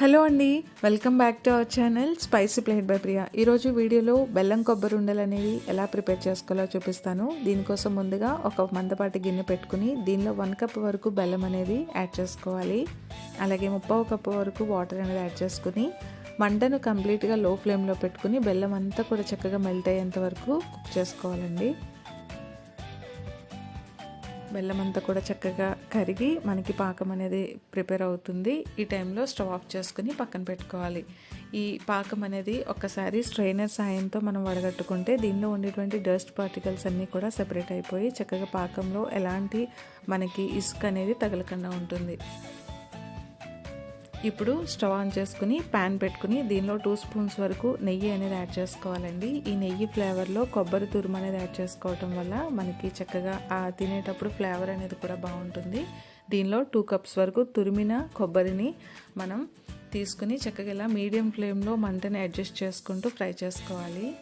Hello అండి welcome back to our channel spicy plate by Priya. ఈరోజు వీడియోలో బెల్లం కొబ్బరి ఉండలు అనేవి ఎలా ప్రిపేర్ చేసుకోవాలో చూపిస్తాను. దీనికోసం ముందుగా ఒక మందపాటి గిన్నె పెట్టుకుని దీనిలో వన్ కప్ వరకు బెల్లం అనేది యాడ్ చేసుకోవాలి. అలాగే ముప్పావు కప్ వరకు వాటర్ అనేది యాడ్ చేసుకుని మంటను కంప్లీట్గా లో ఫ్లేమ్లో పెట్టుకుని బెల్లం అంతా కూడా చక్కగా మెల్ట్ అయ్యేంత వరకు కుక్ చేసుకోవాలండి. బెల్లం అంతా కూడా చక్కగా కరిగి మనకి పాకం అనేది ప్రిపేర్ అవుతుంది. ఈ టైంలో స్టవ్ ఆఫ్ చేసుకుని పక్కన పెట్టుకోవాలి. ఈ పాకం అనేది ఒక్కసారి స్ట్రైనర్ సాయంతో మనం వడగట్టుకుంటే దీనిలో ఉండేటువంటి డస్ట్ పార్టికల్స్ అన్నీ కూడా సెపరేట్ అయిపోయి చక్కగా పాకంలో ఎలాంటి మనకి ఇసుక అనేది తగలకుండా ఉంటుంది. ఇప్పుడు స్టవ్ ఆన్ చేసుకుని ప్యాన్ పెట్టుకుని దీనిలో టూ స్పూన్స్ వరకు నెయ్యి అనేది యాడ్ చేసుకోవాలండి. ఈ నెయ్యి ఫ్లేవర్లో కొబ్బరి తురుము అనేది యాడ్ చేసుకోవటం వల్ల మనకి చక్కగా ఆ తినేటప్పుడు ఫ్లేవర్ అనేది కూడా బాగుంటుంది. దీనిలో టూ కప్స్ వరకు తురిమిన కొబ్బరిని మనం తీసుకుని చక్కగా ఇలా మీడియం ఫ్లేమ్లో మంటని అడ్జస్ట్ చేసుకుంటూ ఫ్రై చేసుకోవాలి.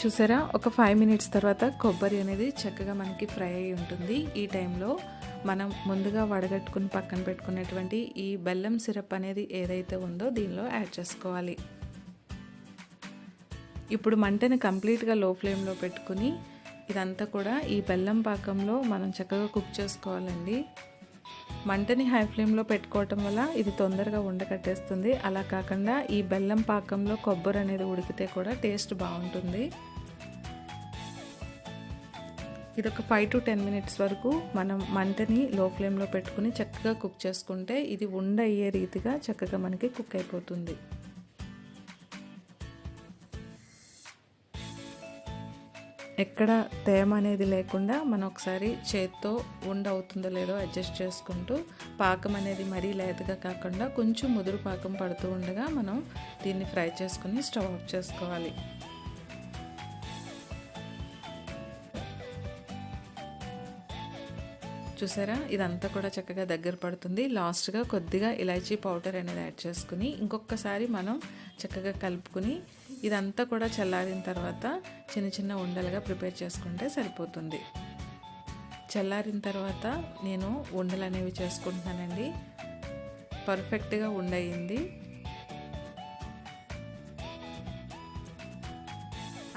చూసారా? ఒక ఫైవ్ మినిట్స్ తర్వాత కొబ్బరి అనేది చక్కగా మనకి ఫ్రై అయి ఉంటుంది. ఈ టైంలో మనం ముందుగా వడగట్టుకుని పక్కన పెట్టుకునేటువంటి ఈ బెల్లం సిరప్ అనేది ఏదైతే ఉందో దీనిలో యాడ్ చేసుకోవాలి. ఇప్పుడు మంటని కంప్లీట్గా లో ఫ్లేమ్లో పెట్టుకుని ఇదంతా కూడా ఈ బెల్లం పాకంలో మనం చక్కగా కుక్ చేసుకోవాలండి. మంటని హై ఫ్లేమ్లో పెట్టుకోవటం వల్ల ఇది తొందరగా ఉండకట్టేస్తుంది అలా కాకుండా ఈ బెల్లం పాకంలో కొబ్బరి అనేది ఉడికితే కూడా టేస్ట్ బాగుంటుంది. ఇది ఒక ఫైవ్ టు టెన్ మినిట్స్ వరకు మనం మంటని లో ఫ్లేమ్లో పెట్టుకుని చక్కగా కుక్ చేసుకుంటే ఇది ఉండ అయ్యే రీతిగా చక్కగా మనకి కుక్ అయిపోతుంది. ఎక్కడ తేమ అనేది లేకుండా మనం ఒకసారి చేత్తో ఉండ అవుతుందో లేదో అడ్జస్ట్ చేసుకుంటూ పాకం అనేది మరీ లేతగా కాకుండా కొంచెం ముదురు పాకం పడుతూ ఉండగా మనం దీన్ని ఫ్రై చేసుకుని స్టవ్ ఆఫ్ చేసుకోవాలి. చూసారా? ఇదంతా కూడా చక్కగా దగ్గర పడుతుంది. లాస్ట్గా కొద్దిగా ఇలాచీ పౌడర్ అనేది యాడ్ చేసుకుని ఇంకొకసారి మనం చక్కగా కలుపుకుని ఇదంతా కూడా చల్లారిన తర్వాత చిన్న చిన్న ఉండలుగా ప్రిపేర్ చేసుకుంటే సరిపోతుంది. చల్లారిన తర్వాత నేను ఉండలు అనేవి చేసుకుంటున్నానండి. పర్ఫెక్ట్గా ఉండయింది.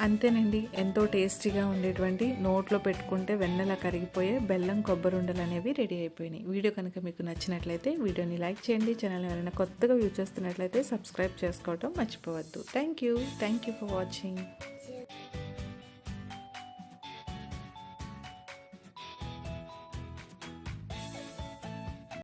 అంతేనండి. ఎంతో టేస్టీగా ఉండేటువంటి నోట్లో పెట్టుకుంటే వెన్నెలా కరిగిపోయే బెల్లం కొబ్బరి ఉండలు అనేవి రెడీ అయిపోయినాయి. వీడియో కనుక మీకు నచ్చినట్లయితే వీడియోని లైక్ చేయండి. ఛానల్ ఎవరైనా కొత్తగా వ్యూ చేస్తున్నట్లయితే సబ్స్క్రైబ్ చేసుకోవడం మర్చిపోవద్దు. Thank you thank you for watching